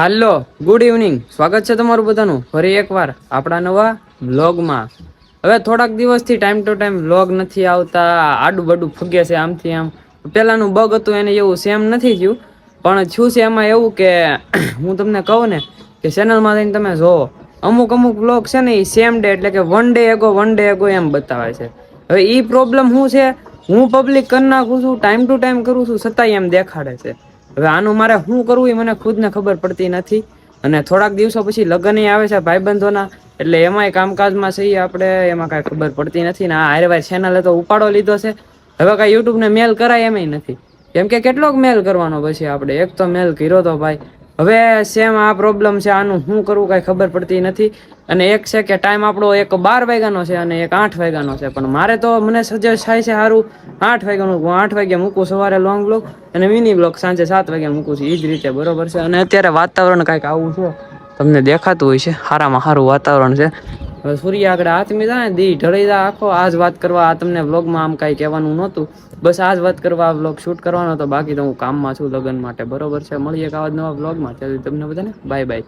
હાલો good evening સ્વાગત છે તમારું બધાનું ફરી એકવાર આપણા નવા વ્લોગમાં હવે થોડાક દિવસથી ટાઈમ ટુ ટાઈમ વ્લોગ નથી આવતા આડું બાડું ફગે છે આમથી આમ. પહેલાંનું બગ હતું, એને એવું સેમ નથી થયું. પણ થયું છે એમાં એવું કે, હું તમને કહું ને, કે ચેનલમાં જઈને તમે જોવો અમુક અમુક વ્લોગ છે ને એ સેમ ડે એટલે કે one day ago one day ago એમ બતાવે છે. હવે એ પ્રોબ્લેમ શું છે? હું પબ્લિક કરી નાખું છું ટાઈમ ટુ ટાઈમ કરું છું, છતાંય એમ દેખાડે છે. હવે આનું મારે શું કરવું એ મને ખુદને ખબર પડતી નથી. અને થોડાક દિવસો પછી લગ્ન આવે છે ભાઈબંધોના, એટલે એમાંય કામકાજમાં છીએ આપણે, એમાં કાંઈ ખબર પડતી નથી ને આ હારે ચેનલે તો ઉપાડો લીધો છે. હવે કાંઈ યુટ્યુબને મેલ કરાય એમય નથી. કેમ કે કેટલોક મેલ કરવાનો પછી આપણે. એક તો મેલ કર્યો તો ભાઈ હવે સેમ આ પ્રોબ્લેમ છે, આનું શું કરવું કાંઈ ખબર પડતી નથી. અને એક છે કે ટાઈમ આપણો એક બાર વાગ્યાનો છે અને એક આઠ વાગ્યાનો છે. પણ મારે તો મને સજેસ્ટ થાય છે સારું આઠ વાગ્યાનું હું આઠ વાગ્યા મૂકું સવારે લોંગ બ્લોક અને મિની બ્લોક સાંજે સાત વાગ્યા મૂકું છું. એ જ રીતે બરોબર છે. અને અત્યારે વાતાવરણ કાંઈક આવું છે, તમને દેખાતું હોય છે. સારામાં સારું વાતાવરણ છે. હવે સૂર્ય આગળ હાથમી જાય ને દી ઢળી જાય આખો. આ જ વાત કરવા આ તમને વ્લોગમાં આમ કાંઈ કહેવાનું નહોતું. બસ આ જ વાત કરવા વ્લોગ શૂટ કરવાનો હતો. બાકી તો હું કામમાં છું લગ્ન માટે. બરોબર છે? મળીએ એક આવા નવા વ્લોગમાં ત્યારે તમને બધાને બાય બાય